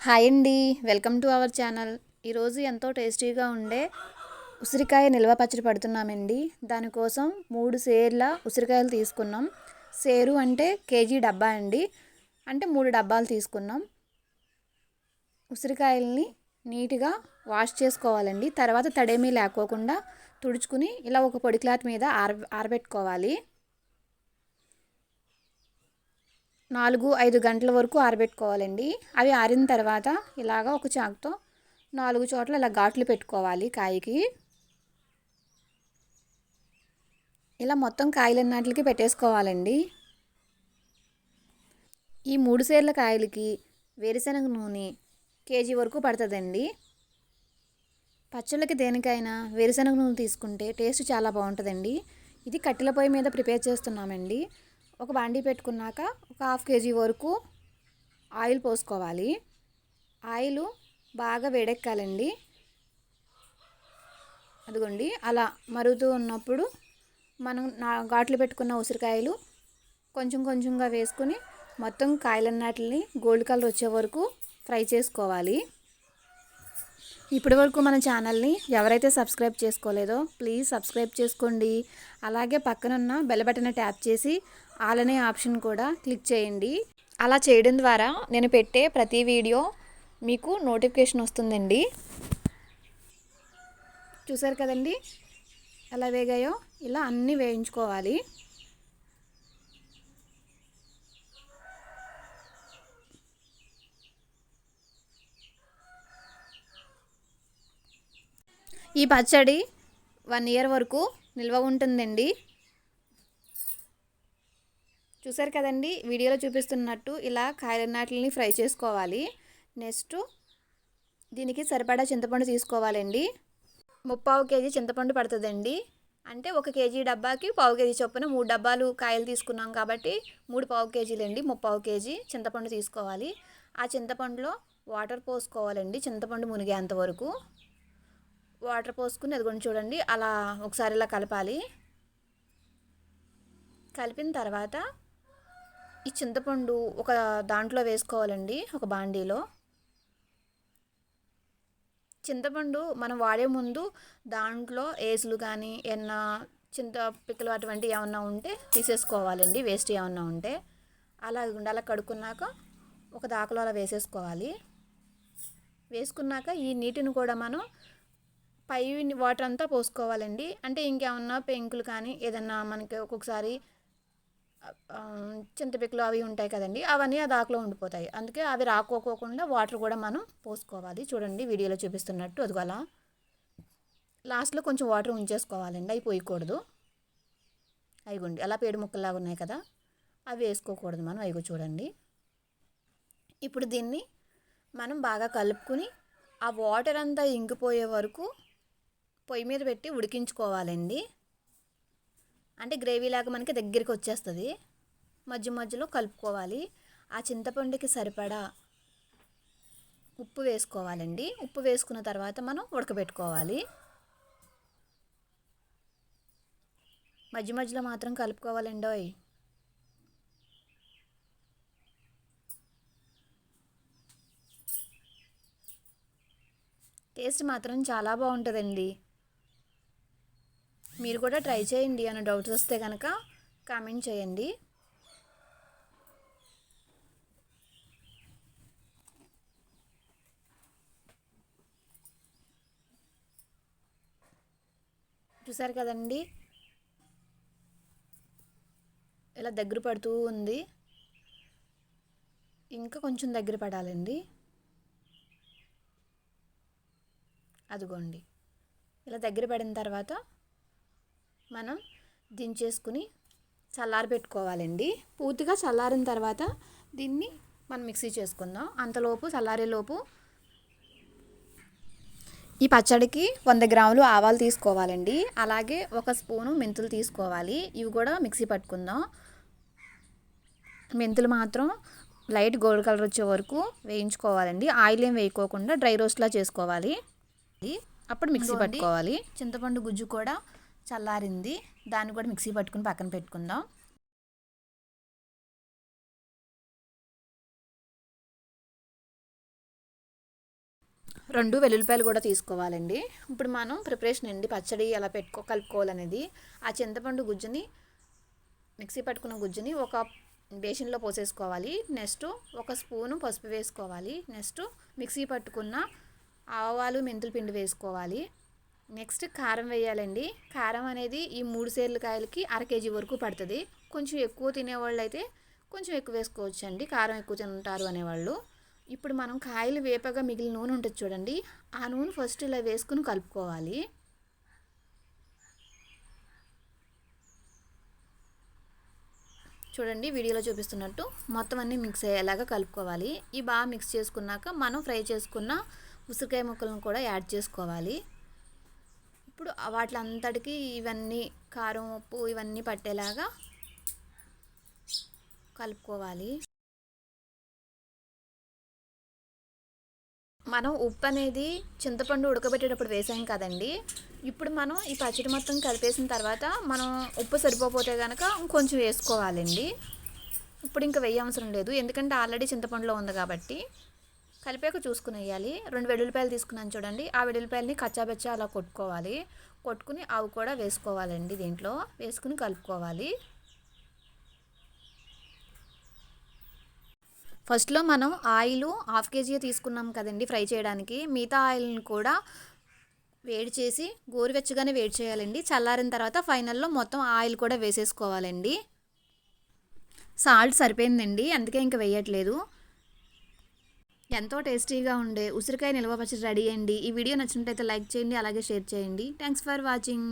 Hi అండి. Welcome to our channel. ఈరోజు ఎంతో టేస్టీగా ఉండే ఉసిరికాయ నిల్వ పచ్చడి పడుతున్నామండి. దానికోసం మూడు సేర్ల ఉసిరికాయలు తీసుకున్నాం. సేరు అంటే కేజీ డబ్బా అండి. అంటే మూడు డబ్బాలు తీసుకున్నాం. ఉసిరికాయల్ని నీట్గా వాష్ చేసుకోవాలండి. తర్వాత తడేమీ లేకోకుండా తుడుచుకుని ఇలా ఒక పొడి క్లాత్ మీద ఆర ఆరబెట్టుకోవాలి. నాలుగు ఐదు గంటల వరకు ఆరబెట్టుకోవాలండి. అవి ఆరిన తర్వాత ఇలాగ ఒక చాకుతో నాలుగు చోట్ల ఇలా ఘాట్లు పెట్టుకోవాలి కాయకి. ఇలా మొత్తం కాయలన్నిటికి పెట్టేసుకోవాలండి. ఈ మూడు సేర్ల కాయలకి వేరుశనగ నూనె కేజీ వరకు పడుతుందండి. పచ్చళ్ళకి దేనికైనా వేరుశనగ నూనె తీసుకుంటే టేస్ట్ చాలా బాగుంటుందండి. ఇది కట్టెల పొయ్యి మీద ప్రిపేర్ చేస్తున్నామండి. ఒక బాండీ పెట్టుకున్నాక ఒక హాఫ్ కేజీ వరకు ఆయిల్ పోసుకోవాలి. ఆయిల్ బాగా వేడెక్కాలండి. అదిగోండి అలా మరుగుతూ ఉన్నప్పుడు మనం నా ఘాట్లు పెట్టుకున్న ఉసిరికాయలు కొంచెం కొంచెంగా వేసుకుని మొత్తం కాయలన్నిటిని గోల్డ్ కలర్ వచ్చే వరకు ఫ్రై చేసుకోవాలి. ఇప్పటి వరకు మన ఛానల్ని ఎవరైతే సబ్స్క్రైబ్ చేసుకోలేదో ప్లీజ్ సబ్స్క్రైబ్ చేసుకోండి. అలాగే పక్కనున్న బెల్ బటన్ ట్యాప్ చేసి ఆల్ అనే ఆప్షన్ కూడా క్లిక్ చేయండి. అలా చేయడం ద్వారా నేను పెట్టే ప్రతి వీడియో మీకు నోటిఫికేషన్ వస్తుందండి. చూసారు కదండి? ఎలా వేగాయో? ఇలా అన్నీ వేయించుకోవాలి. ఈ పచ్చడి వన్ ఇయర్ వరకు నిల్వ ఉంటుందండి. చూసారు కదండి వీడియోలో చూపిస్తున్నట్టు ఇలా కాయలన్నాటిని ఫ్రై చేసుకోవాలి. నెక్స్ట్ దీనికి సరిపడా చింతపండు తీసుకోవాలండి. ముప్పావు కేజీ చింతపండు పడుతుందండి. అంటే ఒక కేజీ డబ్బాకి పావు కేజీ చొప్పున మూడు డబ్బాలు కాయలు తీసుకున్నాం కాబట్టి మూడు పావు కేజీలండి ముప్పావు కేజీ చింతపండు తీసుకోవాలి. ఆ చింతపండులో వాటర్ పోసుకోవాలండి చింతపండు మునిగేంత వరకు. వాటర్ పోసుకుని అదిగొని చూడండి అలా ఒకసారి ఇలా కలపాలి. కలిపిన తర్వాత ఈ చింతపండు ఒక దాంట్లో వేసుకోవాలండి ఒక బాండీలో. చింతపండు మనం వాడే ముందు దాంట్లో ఏసులు కానీ ఏమన్నా చింత పిక్కలు అటువంటివి ఏమన్నా ఉంటే తీసేసుకోవాలండి వేస్ట్ ఏమన్నా ఉంటే. అలా అలా కడుక్కున్నాక ఒక దాకలో అలా వేసేసుకోవాలి. వేసుకున్నాక ఈ నీటిని కూడా మనం పై వాటర్ అంతా పోసుకోవాలండి. అంటే ఇంకేమన్నా పెంకులు కానీ ఏదన్నా మనకి ఒక్కొక్కసారి చింతపిక్కలు అవి ఉంటాయి కదండి అవన్నీ ఆ దాకలో ఉండిపోతాయి. అందుకే అవి రాకోకోకుండా వాటర్ కూడా మనం పోసుకోవాలి. చూడండి వీడియోలో చూపిస్తున్నట్టు అది అలా లాస్ట్లో కొంచెం వాటర్ ఉంచేసుకోవాలండి అవి పోయకూడదు. అయిగోండి అలా పేడు ముక్కలాగా ఉన్నాయి కదా అవి వేసుకోకూడదు మనం. అవి చూడండి. ఇప్పుడు దీన్ని మనం బాగా కలుపుకుని ఆ వాటర్ అంతా ఇంకిపోయే వరకు పొయ్యి మీద పెట్టి ఉడికించుకోవాలండి. అంటే గ్రేవీ లాగా మనకి దగ్గరికి వచ్చేస్తుంది. మధ్య మధ్యలో కలుపుకోవాలి. ఆ చింతపండుకి సరిపడా ఉప్పు వేసుకోవాలండి. ఉప్పు వేసుకున్న తర్వాత మనం ఉడకబెట్టుకోవాలి. మధ్య మధ్యలో మాత్రం కలుపుకోవాలండి అవి టేస్ట్ మాత్రం చాలా బాగుంటుందండి. మీరు కూడా ట్రై చేయండి అన్న డౌట్స్ వస్తే కనుక కామెంట్ చేయండి. చూసారు కదండి? ఇలా దగ్గర పడుతూ ఉంది. ఇంకా కొంచెం దగ్గర పడాలండి. అదిగోండి. ఇలా దగ్గర పడిన తర్వాత మనం దించేసుకుని చల్లారి పెట్టుకోవాలండి పూర్తిగా చల్లారిన తర్వాత దీన్ని మనం మిక్సీ చేసుకుందాం. అంతలోపు చల్లారేలోపు ఈ పచ్చడికి వంద గ్రాములు ఆవాలు తీసుకోవాలండి. అలాగే ఒక స్పూను మెంతులు తీసుకోవాలి. ఇవి కూడా మిక్సీ పట్టుకుందాం. మెంతులు మాత్రం లైట్ గోల్డ్ కలర్ వచ్చే వరకు వేయించుకోవాలండి. ఆయిల్ ఏం వేయకోకుండా డ్రై రోస్ట్లా చేసుకోవాలి. అప్పుడు మిక్సీ పట్టుకోవాలి. చింతపండు గుజ్జు కూడా చల్లారింది. దాన్ని కూడా మిక్సీ పట్టుకుని పక్కన పెట్టుకుందాం. రెండు వెల్లుల్లిపాయలు కూడా తీసుకోవాలండి. ఇప్పుడు మనం ప్రిపరేషన్ అండి పచ్చడి ఎలా పెట్టుకో కలుపుకోవాలనేది ఆ చింతపండు గుజ్జుని మిక్సీ పట్టుకున్న గుజ్జుని ఒక బేషన్లో పోసేసుకోవాలి. నెక్స్ట్ ఒక స్పూను పసుపు వేసుకోవాలి. నెక్స్ట్ మిక్సీ పట్టుకున్న ఆవాలు మెంతుల పిండి వేసుకోవాలి. నెక్స్ట్ కారం వేయాలండి. కారం అనేది ఈ మూడు సేర్ల కాయలకి అర కేజీ వరకు పడుతుంది. కొంచెం ఎక్కువ తినేవాళ్ళు అయితే కొంచెం ఎక్కువ వేసుకోవచ్చు అండి కారం ఎక్కువ తింటారు అనేవాళ్ళు. ఇప్పుడు మనం కాయలు వేపగా మిగిలిన నూనె ఉంటుంది చూడండి. ఆ నూనె ఫస్ట్ ఇలా వేసుకుని కలుపుకోవాలి. చూడండి వీడియోలో చూపిస్తున్నట్టు మొత్తం అన్నీ మిక్స్ అయ్యేలాగా కలుపుకోవాలి. ఈ బాగా మిక్స్ చేసుకున్నాక మనం ఫ్రై చేసుకున్న ఉసిరికాయ ముక్కలను కూడా యాడ్ చేసుకోవాలి. ఇప్పుడు వాటిలంతటికి ఇవన్నీ కారం ఉప్పు ఇవన్నీ పట్టేలాగా కలుపుకోవాలి. మనం ఉప్పు అనేది చింతపండు ఉడకబెట్టేటప్పుడు వేసాం కదండి. ఇప్పుడు మనం ఈ పచ్చడి మొత్తం కలిపేసిన తర్వాత మనం ఉప్పు సరిపోతే కనుక ఇంకొంచెం వేసుకోవాలండి. ఇప్పుడు ఇంకా వేయ అవసరం లేదు. ఎందుకంటే ఆల్రెడీ చింతపండులో ఉంది కాబట్టి కలిపాక చూసుకుని వేయాలి రెండు వెల్లుల్లిపాయలు తీసుకున్నాను చూడండి. ఆ వెల్లుల్లిపాయలని కచ్చాబెచ్చా అలా కొట్టుకోవాలి. కొట్టుకుని అవి కూడా వేసుకోవాలండి దీంట్లో. వేసుకుని కలుపుకోవాలి. ఫస్ట్లో మనం ఆయిల్ హాఫ్ కేజీ తీసుకున్నాం కదండి ఫ్రై చేయడానికి. మిగతా ఆయిల్ని కూడా వేడి చేసి గోరువెచ్చగానే వేడి చేయాలండి. చల్లారిన తర్వాత ఫైనల్లో మొత్తం ఆయిల్ కూడా వేసేసుకోవాలండి. సాల్ట్ సరిపోయిందండి. అందుకే ఇంకా వేయట్లేదు. ఎంతో టేస్టీగా ఉండే ఉసిరికాయ నిల్వ పచ్చడి రెడీ అండి ఈ వీడియో నచ్చినట్టయితే లైక్ చేయండి అలాగే షేర్ చేయండి. Thanks for watching